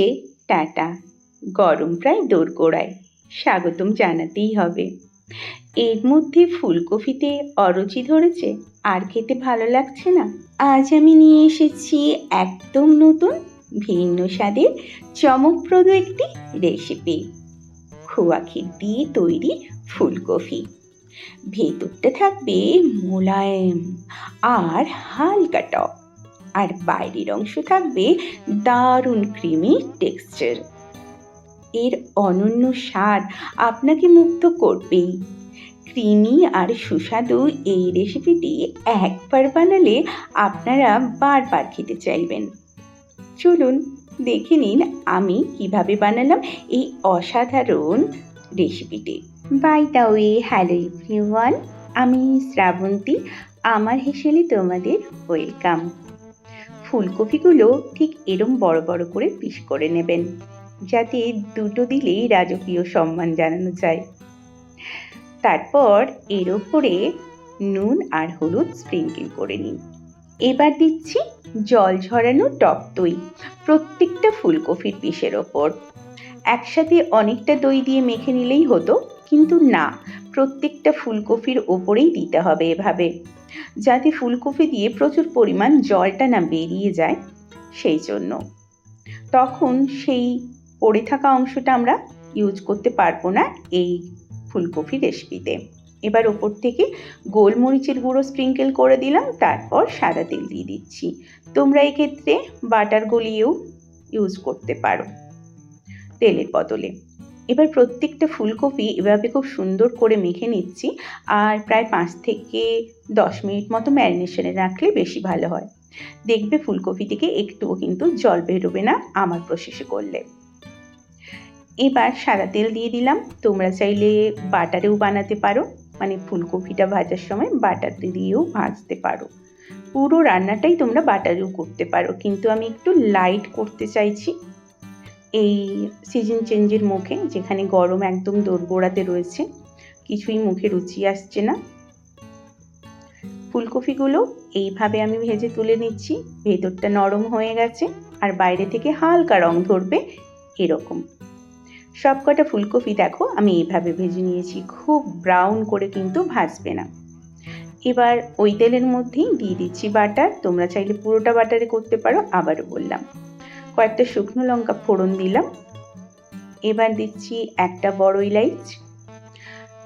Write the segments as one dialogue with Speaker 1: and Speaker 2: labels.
Speaker 1: হচ্ছে টাটা। গরম প্রায় দোরগোড়ায়। স্বাগতম জানাতেই হবে। এর মধ্যে ফুলকপিতে অরুচি ধরেছে, আর খেতে ভালো লাগছে না। আজ আমি নিয়ে এসেছি একদম নতুন, ভিন্ন স্বাদের, চমকপ্রদ একটি রেসিপি খোয়া ক্ষীর দিয়ে তৈরি ফুলকপি। ভেতরটা থাকবে মোলায়েম, আর হালকা টক। আর বাইরের অংশ থাকবে দারুণ ক্রিমি টেক্সচার এর অনন্য স্বাদ আপনাকে মুগ্ধ করবেই। ক্রিমি আর সুস্বাদু এই রেসিপিটি একবার বানালে আপনারা বারবার খেতে চাইবেন। চলুন দেখে নিন আমি কীভাবে বানালাম এই অসাধারণ রেসিপিটি by the way hello everyone আমি শ্রাবন্তী, আমার হেসেলে তোমাদের ওয়েলকাম ফুলকপিগুলো ঠিক এরম বড় বড় করে পিস করে নেবেন, যাতে দুটো দিলেই রাজকীয় সম্মান জানানো যায়। তারপর এর ওপরে নুন আর হলুদ স্প্রিঙ্কেল করে নিন। এবার দিচ্ছি জল ঝরানো টক দই, প্রত্যেকটা ফুলকপির পিসের ওপর। একসাথে অনেকটা দই দিয়ে মেখে নিলেই হতো, কিন্তু না, প্রত্যেকটা ফুলকপির ওপরেই দিতে হবে এভাবে। যাতে ফুলকপি দিয়ে প্রচুর পরিমাণ জলটা না বেরিয়ে যায়, সেই জন্য। তখন সেই পড়ে থাকা অংশটা আমরা ইউজ করতে পারব না এই ফুলকপি রেসিপিতে এবার ওপর থেকে গোলমরিচের গুঁড়ো স্প্রিঙ্কেল করে দিলাম, তারপর সাদা তেল দিয়ে দিচ্ছি। তোমরা এক্ষেত্রে বাটার গলিয়েও ইউজ করতে পারো। তেলের বদলে। এবার প্রত্যেকটা ফুলকপি এভাবে খুব সুন্দর করে মেখে নিচ্ছি আর প্রায় পাঁচ থেকে দশ মিনিট মতো ম্যারিনেশনে রাখলে বেশি ভালো হয়। দেখবে ফুলকপি থেকে একটুও কিন্তু জল বেরোবে না আমার প্রসেসে করলে। এবার সাদা তেল দিয়ে দিলাম। তোমরা চাইলে বাটারেও বানাতে পারো। মানে ফুলকপিটা ভাজার সময় বাটার দিয়েও ভাজতে পারো। পুরো রান্নাটাই তোমরা বাটারেও করতে পারো। কিন্তু আমি একটু লাইট করতে চাইছি। এই সিজন চেঞ্জের মুখে, যেখানে গরম একদম দোরগোড়াতে রয়েছে, কিছুই মুখে রুচি আসছে না। ফুলকপিগুলো এইভাবে আমি ভেজে তুলে নিচ্ছি, ভেতরটা নরম হয়ে গেছে, আর বাইরে থেকে হালকা রং ধরবে এরকম। সব কটা ফুলকপি দেখো, আমি এইভাবে ভেজে নিয়েছি, খুব ব্রাউন করে কিন্তু ভাজবে না। এবার ওই তেলের মধ্যেই দিয়ে দিচ্ছি বাটার, তোমরা চাইলে পুরোটা বাটারে করতে পারো, আবারও বললাম। কয়েকটা শুকনো লঙ্কা ফোড়ন দিলাম। এবার দিচ্ছি একটা বড় ইলাইচ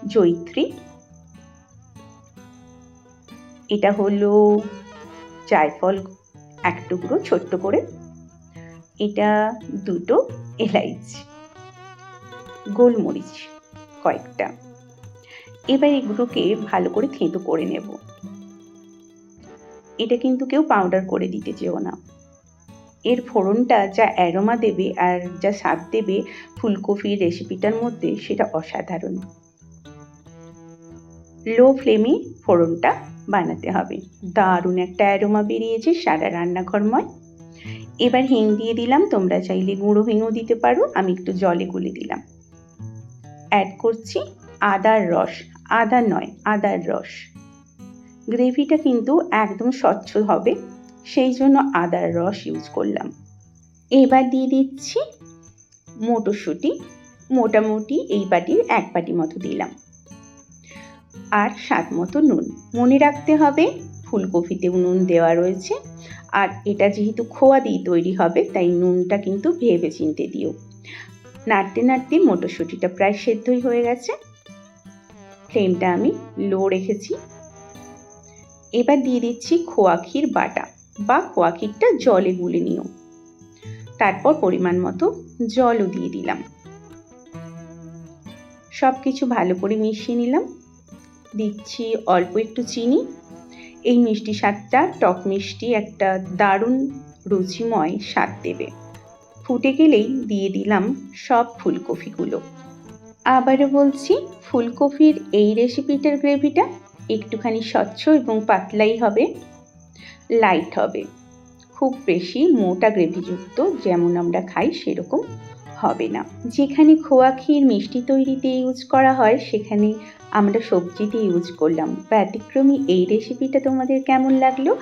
Speaker 1: জৈত্রী এটা হলো জায়ফল এক টুকরো ছোট্ট করে। এটা দুটো এলাইচ গোলমরিচ কয়েকটা। এবার এগুলোকে ভালো করে থেঁতো করে নেব। এটা কিন্তু কেউ পাউডার করে দিতে চেও না। এর ফোড়নটা যা অ্যারোমা দেবে আর যা স্বাদ দেবে ফুলকপির রেসিপিটার মধ্যে সেটা অসাধারণ। লো ফ্লেমে ফোড়নটা বানাতে হবে। দারুণ একটা অ্যারোমা বেরিয়েছে সারা রান্নাঘরময়। এবার হিং দিয়ে দিলাম, তোমরা চাইলে গুঁড়ো হিংও দিতে পারো, আমি একটু জলে গুলে দিলাম। অ্যাড করছি আদার রস, আদা নয়, আদার রস। গ্রেভিটা কিন্তু একদম স্বচ্ছ হবে। সেই জন্য আদার রস ইউজ করলাম। এবার দিয়ে দিচ্ছি মটরশুঁটি। মোটামুটি এই বাটির এক বাটি মতো দিলাম। আর স্বাদ মতো নুন। মনে রাখতে হবে, ফুলকপিতেও নুন দেওয়া রয়েছে। আর এটা যেহেতু খোয়া দিয়ে তৈরি হবে, তাই নুনটা কিন্তু ভেবে চিনতে দিও। নাড়তে নাড়তে মটরশুঁটিটা প্রায় সেদ্ধই হয়ে গেছে। ফ্লেমটা আমি লো রেখেছি। এবার দিয়ে দিচ্ছি খোয়া ক্ষীর বাটা। বা খোয়া ক্ষীরটা জলে গুলে নিও। তারপর পরিমাণ মতো জলও দিয়ে দিলাম। সব কিছু ভালো করে মিশিয়ে নিলাম। দিচ্ছি অল্প একটু চিনি। এই মিষ্টি স্বাদটা টক মিষ্টি একটা দারুণ রুচিময় স্বাদ দেবে। ফুটে গেলেই দিয়ে দিলাম সব ফুলকপিগুলো। আবারও বলছি, ফুলকপির এই রেসিপিটার গ্রেভিটা একটুখানি স্বচ্ছ এবং পাতলাই হবে। লাইট হবে। খুব বেশি মোটা গ্রেভিযুক্ত যেমন আমরা খাই সেরকম হবে না। যেখানে খোয়া ক্ষীর মিষ্টি তৈরিতে ইউজ করা হয়, সেখানে আমরা সবজিতে ইউজ করলাম। ব্যতিক্রমী এই রেসিপিটা তোমাদের কেমন লাগল?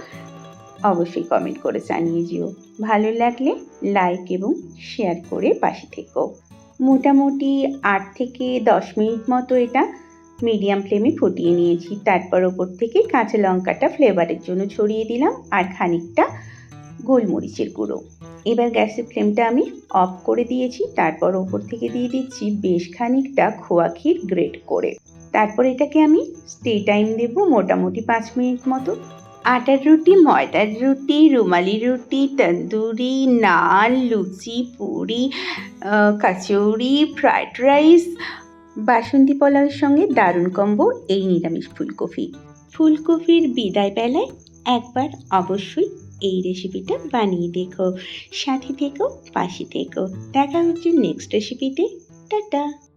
Speaker 1: অবশ্যই কমেন্ট করে জানিয়ে যেও ভালো লাগলে লাইক এবং শেয়ার করে পাশে থেকো। মোটামুটি আট থেকে দশ মিনিট মতো এটা মিডিয়াম ফ্লেমে ফুটিয়ে নিয়েছি। তারপর ওপর থেকে কাঁচা লঙ্কাটা ফ্লেভারের জন্য ছড়িয়ে দিলাম আর খানিকটা গোলমরিচের গুঁড়ো। এবার গ্যাসের ফ্লেমটা আমি অফ করে দিয়েছি। তারপর ওপর থেকে দিয়ে দিচ্ছি বেশ খানিকটা খোয়া ক্ষীর গ্রেট করে। তারপর এটাকে আমি স্টে টাইম দেবো মোটামুটি পাঁচ মিনিট মতো। আটার রুটি, ময়দার রুটি রুমালি রুটি, তন্দুরি, নান, লুচি, পুরি কচৌরি ফ্রাইড রাইস বাসন্তী পোলাওয়ের সঙ্গে দারুণ কম্বো এই নিরামিষ ফুলকপি। ফুলকপির বিদায় বেলায় একবার অবশ্যই এই রেসিপিটা বানিয়ে দেখো, সাথে থেকো, পাশে থেকো। দেখা হচ্ছে নেক্সট রেসিপিতে টাটা!